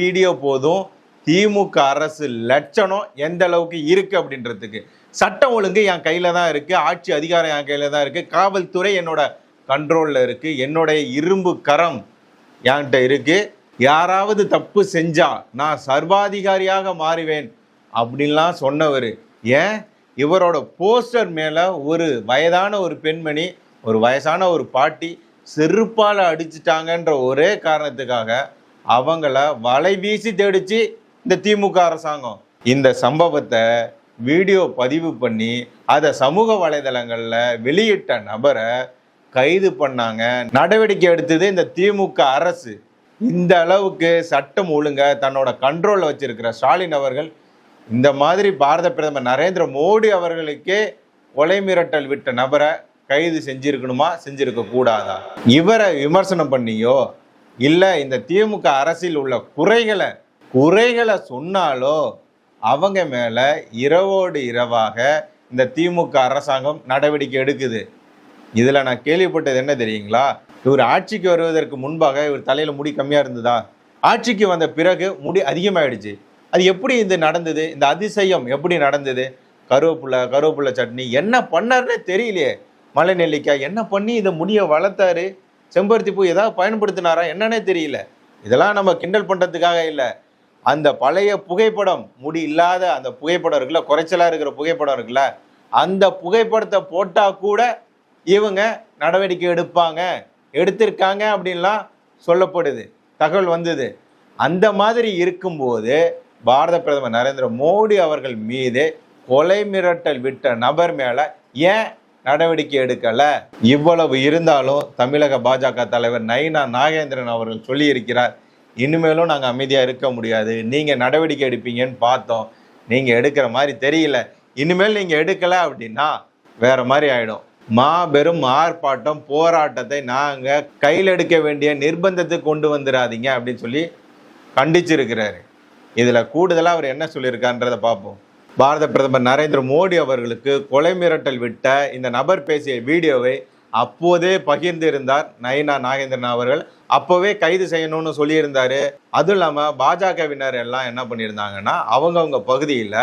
Video போதும். திமுக அரசு லட்சணம் எந்த அளவுக்கு இருக்கு அப்படின்றதுக்கு. சட்டம் ஒழுங்கு என் கையில தான் இருக்கு. ஆட்சி அதிகாரம் என் கையில தான் இருக்கு. காவல்துறை என்னோட கண்ட்ரோல்ல இருக்கு. என்னுடைய இரும்பு கரம் என்கிட்ட இருக்கு. யாராவது தப்பு செஞ்சா நான் சர்வாதிகாரியாக மாறுவேன் அப்படின்லாம் சொன்னவர். ஏன்? இவரோட போஸ்டர் மேலே ஒரு வயதான ஒரு பெண்மணி ஒரு வயசான ஒரு பாட்டி செருப்பால் அடிச்சிட்டாங்கன்ற ஒரே காரணத்துக்காக அவங்கள வலை வீசி தேடிச்சு இந்த திமுக அரசாங்கம். இந்த சம்பவத்தை வீடியோ பதிவு பண்ணி அதை சமூக வலைதளங்களில் வெளியிட்ட நபரை கைது பண்ணாங்க. நடவடிக்கை எடுத்தது இந்த திமுக அரசு. இந்த அளவுக்கு சட்டம் ஒழுங்க தன்னோட கண்ட்ரோலில் வச்சிருக்கிற ஸ்டாலின் அவர்கள் இந்த மாதிரி பாரத பிரதமர் நரேந்திர மோடி அவர்களுக்கே கொலை மிரட்டல் விட்ட நபரை கைது செஞ்சிருக்கணுமா? செஞ்சிருக்க கூடாதா இவரை விமர்சனம் பண்ணியோ இல்லை இந்த திமுக அரசில் உள்ள குறைகளை குறைகளை சொன்னாலோ அவங்க மேலே இரவோடு இரவாக இந்த திமுக அரசாங்கம் நடவடிக்கை எடுக்குது. இதில் நான் கேள்விப்பட்டது என்ன தெரியுங்களா? இவர் ஆட்சிக்கு வருவதற்கு முன்பாக இவர் தலையில் முடி கம்மியாக இருந்ததா? ஆட்சிக்கு வந்த பிறகு முடி அதிகமாகிடுச்சு அது எப்படி இது நடந்தது? இந்த அதிசயம் எப்படி நடந்தது? கருவேப்பிலை கருவேப்பிலை சட்னி என்ன பண்ணார்னே தெரியலையே. மலை நெல்லிக்காய் என்ன பண்ணி இதை முடிய வளர்த்தாரு? செம்பருத்தி பூ ஏதாவது பயன்படுத்தினாரா என்னன்னே தெரியல. இதெல்லாம் நம்ம கிண்டல் பண்ணுறதுக்காக இல்லை. அந்த பழைய புகைப்படம் முடி இல்லாத அந்த புகைப்படம் இருக்குல்ல குறைச்சலாக இருக்கிற புகைப்படம் இருக்குல்ல அந்த புகைப்படத்தை போட்டால் கூட இவங்க நடவடிக்கை எடுப்பாங்க. எடுத்திருக்காங்க அப்படின்லாம் சொல்லப்படுது. தகவல் வந்தது. அந்த மாதிரி இருக்கும்போது பாரத பிரதமர் நரேந்திர மோடி அவர்கள் மீது கொலை மிரட்டல் விட்ட நபர் மேலே ஏன் நடவடிக்கை எடுக்கலை. இவ்வளவு இருந்தாலும் தமிழக பாஜக தலைவர் நயினா நாகேந்திரன் அவர்கள் சொல்லியிருக்கிறார் இனிமேலும் நாங்கள் அமைதியாக இருக்க முடியாது. நீங்கள் நடவடிக்கை எடுப்பீங்கன்னு பார்த்தோம். நீங்கள் எடுக்கிற மாதிரி தெரியல. இனிமேல் நீங்கள் எடுக்கலை அப்படின்னா வேற மாதிரி ஆகிடும் மாபெரும் ஆர்ப்பாட்டம் போராட்டத்தை நாங்கள் கையில் எடுக்க வேண்டிய நிர்பந்தத்துக்கு கொண்டு வந்துடாதீங்க அப்படின்னு சொல்லி கண்டிச்சிருக்கிறாரு. இதில் கூடுதலாக அவர் என்ன சொல்லியிருக்கான்றதை பார்ப்போம். பாரத பிரதமர் நரேந்திர மோடி அவர்களுக்கு கொலை மிரட்டல் விட்ட இந்த நபர் பேசிய வீடியோவை அப்போதே பகிர்ந்திருந்தார் நயினா நாகேந்திரன் அவர்கள். அப்போவே கைது செய்யணும்னு சொல்லியிருந்தாரு. அதுவும் இல்லாமல் பாஜகவினர் எல்லாம் என்ன பண்ணியிருந்தாங்கன்னா அவங்கவுங்க பகுதியில்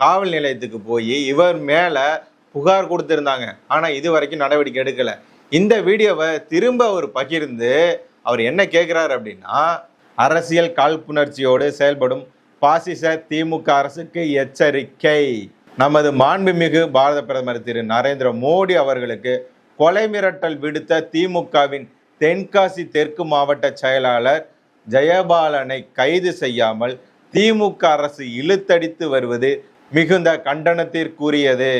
காவல் நிலையத்துக்கு போய் இவர் மேலே புகார் கொடுத்துருந்தாங்க. ஆனால் இது வரைக்கும் நடவடிக்கை எடுக்கலை. இந்த வீடியோவை திரும்ப அவர் பகிர்ந்து அவர் என்ன கேட்குறாரு அப்படின்னா அரசியல் காழ்ப்புணர்ச்சியோடு செயல்படும் பாசிச திமுக அரசுக்கு எச்சரிக்கை. நமது மாண்புமிகு பாரத பிரதமர் திரு நரேந்திர மோடி அவர்களுக்கு கொலை மிரட்டல் விடுத்த திமுகவின் தென்காசி தெற்கு மாவட்ட செயலாளர் ஜெயபாலனை கைது செய்யாமல் திமுக அரசு இழுத்தடித்து வருவது மிகுந்த கண்டனத்திற்குரியது.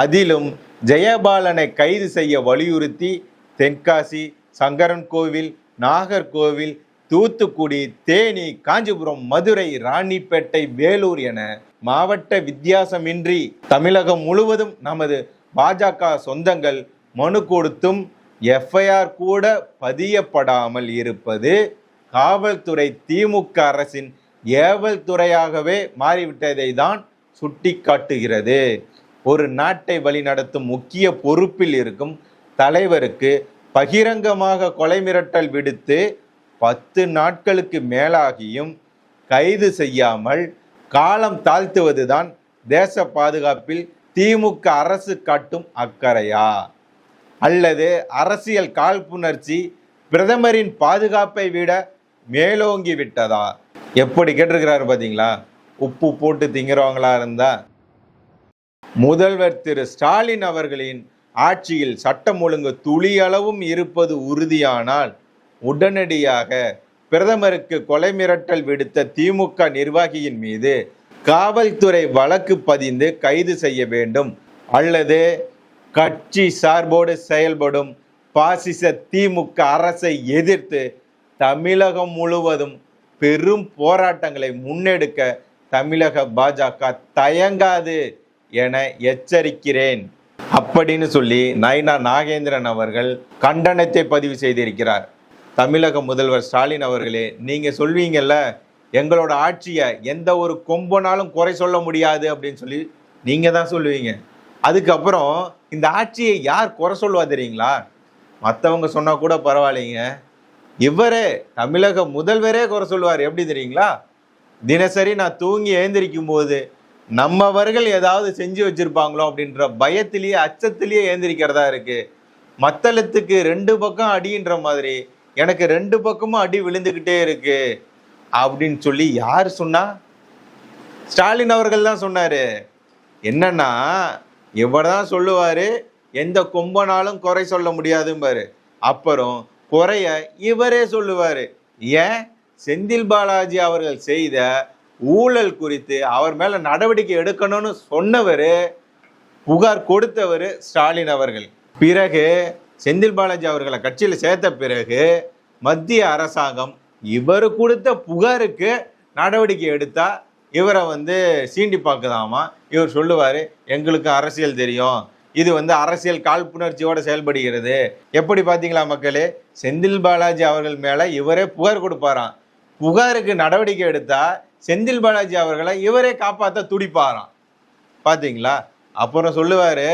அதிலும் ஜெயபாலனை கைது செய்ய வலியுறுத்தி தென்காசி சங்கரன் கோவில் நாகர்கோவில் தூத்துக்குடி தேனி காஞ்சிபுரம் மதுரை ராணிப்பேட்டை வேலூர் என மாவட்ட வித்தியாசமின்றி தமிழகம் முழுவதும் நமது பாஜக சொந்தங்கள் மனு கொடுத்தும் எஃப்ஐஆர் கூட பதியப்படாமல் இருப்பது காவல்துறை திமுக அரசின் ஏவல் துறையாகவே மாறிவிட்டதை தான் சுட்டிக்காட்டுகிறது. ஒரு நாட்டை வழிநடத்தும் முக்கிய பொறுப்பில் இருக்கும் தலைவருக்கு பகிரங்கமாக கொலை மிரட்டல் விடுத்து பத்து நாட்களுக்கு மேலாகியும் கைது செய்யாமல் காலம் தாழ்த்துவதுதான் தேச பாதுகாப்பில் திமுக அரசு காட்டும் அக்கறையா? அல்லது அரசியல் காழ்ப்புணர்ச்சி பிரதமரின் பாதுகாப்பை விட மேலோங்கி விட்டதா? எப்படி கேட்டிருக்கிறாரு பார்த்தீங்களா உப்பு போட்டு திங்கிறவங்களா இருந்தா? முதல்வர் திரு ஸ்டாலின் அவர்களின் ஆட்சியில் சட்டம் ஒழுங்கு துளியளவும் இருப்பது உறுதியானால் உடனடியாக பிரதமருக்கு கொலை மிரட்டல் விடுத்த திமுக நிர்வாகியின் மீது காவல்துறை வழக்கு பதிந்து கைது செய்ய வேண்டும். அல்லது கட்சி சார்போடு செயல்படும் பாசிச திமுக அரசை எதிர்த்து தமிழகம் முழுவதும் பெரும் போராட்டங்களை முன்னெடுக்க தமிழக பாஜக தயங்காது என எச்சரிக்கிறேன். அப்படின்னு சொல்லி நயனா நாகேந்திரன் அவர்கள் கண்டனத்தை பதிவு செய்திருக்கிறார். தமிழக முதல்வர் ஸ்டாலின் அவர்களே நீங்கள் சொல்வீங்கல்ல எங்களோட ஆட்சியை எந்த ஒரு கொம்பனாலும் குறை சொல்ல முடியாது அப்படின்னு சொல்லி நீங்கள் தான் சொல்லுவீங்க. அதுக்கப்புறம் இந்த ஆட்சியை யார் குறை சொல்லுவா தெரியுங்களா? மற்றவங்க சொன்னால் கூட பரவாயில்லைங்க. இவரே தமிழக முதல்வரே குறை சொல்லுவார். எப்படி தெரியுங்களா? தினசரி நான் தூங்கி எழுந்திரிக்கும் போது நம்மவர்கள் ஏதாவது செஞ்சு வச்சிருப்பாங்களோ அப்படின்ற பயத்திலேயே அச்சத்திலேயே எழுந்திரிக்கிறதா இருக்குது மத்தளத்துக்கு ரெண்டு பக்கம் அடின்ற மாதிரி எனக்கு ரெண்டு பக்கமும் அடி விழுந்துக்கிட்டே இருக்கு அப்படின்னு சொல்லி யார் சொன்னா? ஸ்டாலின் அவர்கள் தான் சொன்னாரு. என்னன்னா இவர் தான் சொல்லுவாரு எந்த கொம்பனாலும் குறை சொல்ல முடியாதும்பாரு. அப்புறம் குறைய இவரே சொல்லுவாரு. ஏன்? செந்தில் பாலாஜி அவர்கள் செய்த ஊழல் குறித்து அவர் மேல நடவடிக்கை எடுக்கணும்னு சொன்னவர் புகார் கொடுத்தவர் ஸ்டாலின் அவர்கள். பிறகு செந்தில் பாலாஜி அவர்களை கட்சியில் சேர்த்த பிறகு மத்திய அரசாங்கம் இவர் கொடுத்த புகாருக்கு நடவடிக்கை எடுத்தா இவரை வந்து சீண்டி பார்க்குதாமா இவர் சொல்லுவார் எங்களுக்கு அரசியல் தெரியும். இது வந்து அரசியல் காழ்ப்புணர்ச்சியோடு செயல்படுகிறது. எப்படி பார்த்தீங்களா மக்களே? செந்தில் பாலாஜி அவர்கள் மேலே இவரே புகார் கொடுப்பாராம். புகாருக்கு நடவடிக்கை எடுத்தா செந்தில் பாலாஜி அவர்களை இவரே காப்பாற்ற துடிப்பாராம். பார்த்தீங்களா அப்புறம் சொல்லுவார்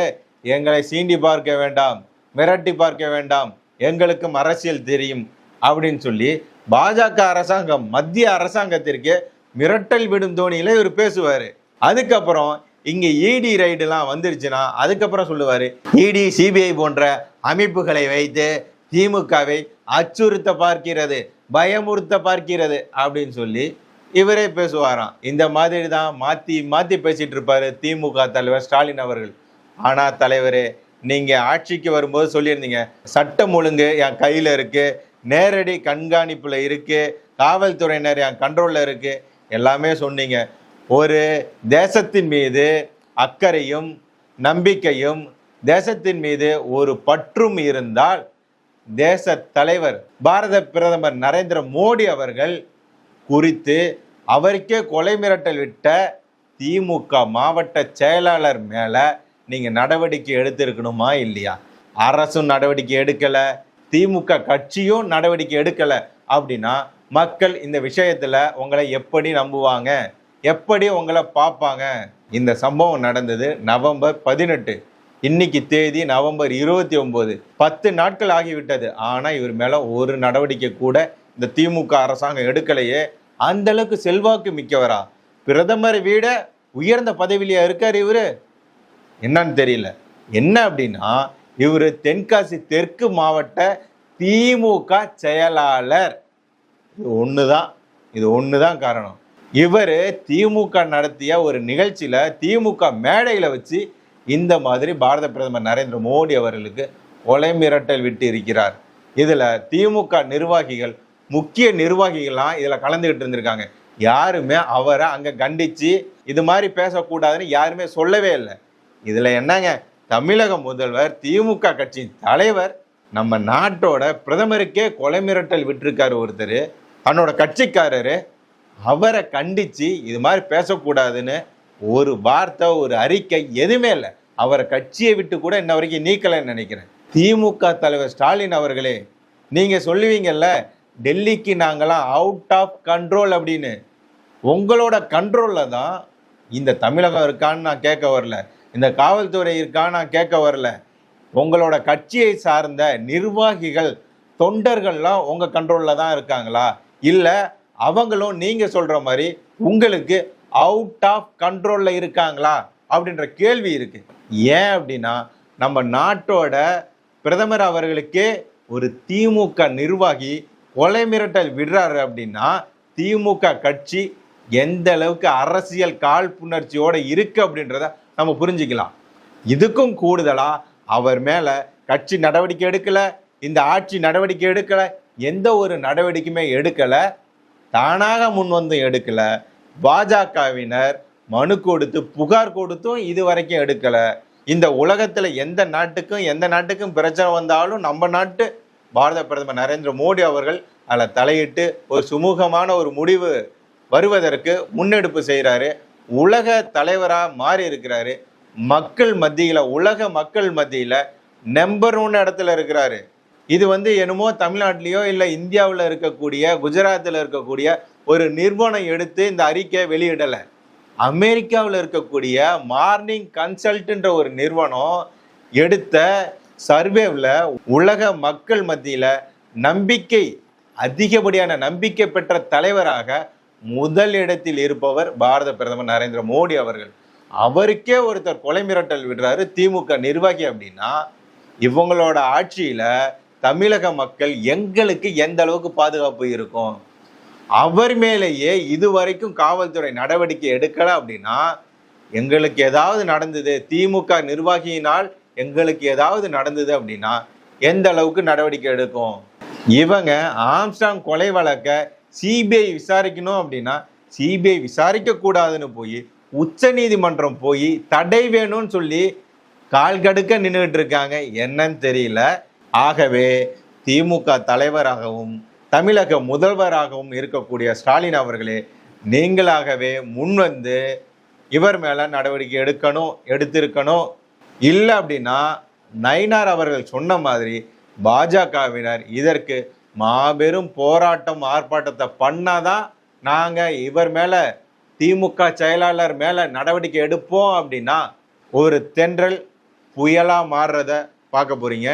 எங்களை சீண்டி பார்க்க வேண்டாம். மிரட்டி பார்க்க வேண்டாம். எங்களுக்கும் அரசியல் தெரியும் அப்படின்னு சொல்லி பாஜக அரசாங்கம் மத்திய அரசாங்கத்திற்கு மிரட்டல் விடும் தோணியில இவர் பேசுவார். அதுக்கப்புறம் இங்கே இடி ரைடுலாம் வந்துருச்சுன்னா அதுக்கப்புறம் சொல்லுவார் இடி e சிபிஐ போன்ற அமைப்புகளை வைத்து திமுகவை அச்சுறுத்த பார்க்கிறது பயமுறுத்த பார்க்கிறது அப்படின்னு சொல்லி இவரே பேசுவாராம். இந்த மாதிரி தான் மாற்றி மாற்றி பேசிகிட்டு இருப்பார் திமுக தலைவர் ஸ்டாலின் அவர்கள். ஆனால் தலைவரே நீங்கள் ஆட்சிக்கு வரும்போது சொல்லியிருந்தீங்க சட்டம் ஒழுங்கு என் கையில் இருக்குது நேரடி கண்காணிப்பில் இருக்குது காவல்துறையினர் என் கண்ட்ரோலில் இருக்குது எல்லாமே சொன்னீங்க. ஒரு தேசத்தின் மீது அக்கறையும் நம்பிக்கையும் தேசத்தின் மீது ஒரு பற்றும் இருந்தால் தேச தலைவர் பாரத பிரதமர் நரேந்திர மோடி அவர்கள் குறித்து அவருக்கே கொலை மிரட்டல் விட்ட திமுக மாவட்ட செயலாளர் மேலே நீங்கள் நடவடிக்கை எடுத்திருக்கணுமா இல்லையா? அரசும் நடவடிக்கை எடுக்கலை திமுக கட்சியும் நடவடிக்கை எடுக்கலை அப்படின்னா மக்கள் இந்த விஷயத்தில் உங்களை எப்படி நம்புவாங்க? எப்படி உங்களை பார்ப்பாங்க? இந்த சம்பவம் நடந்தது நவம்பர் பதினெட்டு. இன்னைக்கு தேதி நவம்பர் இருபத்தி ஒம்பது பத்து நாட்கள் ஆகிவிட்டது. ஆனால் இவர் மேலே ஒரு நடவடிக்கை கூட இந்த திமுக அரசாங்கம் எடுக்கலையே. அந்த அளவுக்கு செல்வாக்கு மிக்கவரா? பிரதமரை விட உயர்ந்த பதவியிலையா இருக்கார் இவரு? என்னன்னு தெரியல. என்ன அப்படின்னா இவர் தென்காசி தெற்கு மாவட்ட திமுக செயலாளர். இது ஒன்று தான் இது ஒன்று தான் காரணம். இவர் திமுக நடத்திய ஒரு நிகழ்ச்சியில் திமுக மேடையில் வச்சு இந்த மாதிரி பாரத பிரதமர் நரேந்திர மோடி அவர்களுக்கு கொலை மிரட்டல் விட்டு இருக்கிறார். இதில் திமுக நிர்வாகிகள் முக்கிய நிர்வாகிகள்லாம் இதில் கலந்துக்கிட்டு இருந்திருக்காங்க. யாருமே அவரை அங்கே கண்டித்து இது மாதிரி பேசக்கூடாதுன்னு யாருமே சொல்லவே இல்லை. இதில் என்னங்க? தமிழக முதல்வர் திமுக கட்சியின் தலைவர் நம்ம நாட்டோட பிரதமருக்கே கொலை மிரட்டல் விட்டுருக்காரு ஒருத்தர். தன்னோட கட்சிக்காரரு. அவரை கண்டித்து இது மாதிரி பேசக்கூடாதுன்னு ஒரு வார்த்தை ஒரு அறிக்கை எதுவுமே இல்லை. அவரை கட்சியை விட்டு கூட இன்ன வரைக்கும் நீக்கலைன்னு நினைக்கிறேன். திமுக தலைவர் ஸ்டாலின் அவர்களே நீங்கள் சொல்லுவீங்கல்ல டெல்லிக்கு நாங்களாம் அவுட் ஆஃப் கண்ட்ரோல் அப்படின்னு. உங்களோட கண்ட்ரோலில் தான் இந்த தமிழகம் இருக்கான்னு நான் கேட்க வரல. இந்த காவல்துறை நான் கேட்க வரல. உங்களோட கட்சியை சார்ந்த நிர்வாகிகள் தொண்டர்கள்லாம் உங்கள் கண்ட்ரோலில் தான் இருக்காங்களா? இல்லை அவங்களும் நீங்கள் சொல்கிற மாதிரி உங்களுக்கு அவுட் ஆஃப் கண்ட்ரோலில் இருக்காங்களா? அப்படின்ற கேள்வி இருக்குது ஏன் அப்படின்னா நம்ம நாட்டோட பிரதமர் அவர்களுக்கே ஒரு திமுக நிர்வாகி கொலை மிரட்டல் விடுறாரு அப்படின்னா திமுக கட்சி எந்த அளவுக்கு அரசியல் காழ்ப்புணர்ச்சியோடு இருக்குது அப்படின்றத நம்ம புரிஞ்சுக்கலாம். இதுக்கும் கூடுதலாக அவர் மேலே கட்சி நடவடிக்கை எடுக்கலை இந்த ஆட்சி நடவடிக்கை எடுக்கலை எந்த ஒரு நடவடிக்கையுமே எடுக்கலை தானாக முன் வந்து பாஜகவினர் மனு கொடுத்து புகார் கொடுத்தும் இது வரைக்கும் எடுக்கலை. இந்த உலகத்தில் எந்த நாட்டுக்கும் எந்த நாட்டுக்கும் பிரச்சனை வந்தாலும் நம்ம நாட்டு பாரத பிரதமர் நரேந்திர மோடி அவர்கள் அதில் தலையிட்டு ஒரு சுமூகமான ஒரு முடிவு வருவதற்கு முன்னெடுப்பு செய்கிறாரு. உலக தலைவராக மாறி இருக்கிறாரு மக்கள் மத்தியில் உலக மக்கள் மத்தியில் நம்பர் ஒன் இடத்துல இருக்கிறாரு. இது வந்து என்னமோ தமிழ்நாட்டிலையோ இல்லை இந்தியாவில் இருக்கக்கூடிய குஜராத்தில் இருக்கக்கூடிய ஒரு நிறுவனம் எடுத்து இந்த அறிக்கையை வெளியிடலை. அமெரிக்காவில் இருக்கக்கூடிய மார்னிங் கன்சல்ட்ன்ற ஒரு நிறுவனம் எடுத்த சர்வேவில் உலக மக்கள் மத்தியில் நம்பிக்கை அதிகப்படியான நம்பிக்கை பெற்ற தலைவராக முதல் இடத்தில் இருப்பவர் பாரத பிரதமர் நரேந்திர மோடி அவர்கள். அவருக்கே ஒருத்தர் கொலை மிரட்டல் விடுறாரு திமுக நிர்வாகி அப்படின்னா இவங்களோட ஆட்சியில தமிழக மக்கள் எங்களுக்கு எந்த அளவுக்கு பாதுகாப்பு இருக்கும்? அவர் மேலேயே இதுவரைக்கும் காவல்துறை நடவடிக்கை எடுக்கல அப்படின்னா எங்களுக்கு ஏதாவது நடந்தது திமுக நிர்வாகியினால் எங்களுக்கு ஏதாவது நடந்தது அப்படின்னா எந்த அளவுக்கு நடவடிக்கை எடுக்கும்? இவங்க ஆம்ஸ்டாங் கொலை வழக்க சிபிஐ விசாரிக்கணும் அப்படின்னா சிபிஐ விசாரிக்க கூடாதுன்னு போய் உச்ச நீதிமன்றம் போய் தடை வேணும்னு சொல்லி கால் கடுக்க நின்றுட்டு இருக்காங்க. என்னன்னு தெரியல. ஆகவே திமுக தலைவராகவும் தமிழக முதல்வராகவும் இருக்கக்கூடிய ஸ்டாலின் அவர்களே நீங்களாகவே முன்வந்து இவர் மேலே நடவடிக்கை எடுக்கணும் எடுத்திருக்கணும். இல்லை அப்படின்னா நயினார் அவர்கள் சொன்ன மாதிரி பாஜகவினர் இதற்கு மாபெரும் போராட்டம் ஆர்ப்பாட்டத்தை பண்ணாதான் நாங்கள் இவர் மேலே திமுக செயலாளர் மேலே நடவடிக்கை எடுப்போம் அப்படின்னா ஒரு தென்றல் புயலாக மாறுறத பார்க்க போகிறீங்க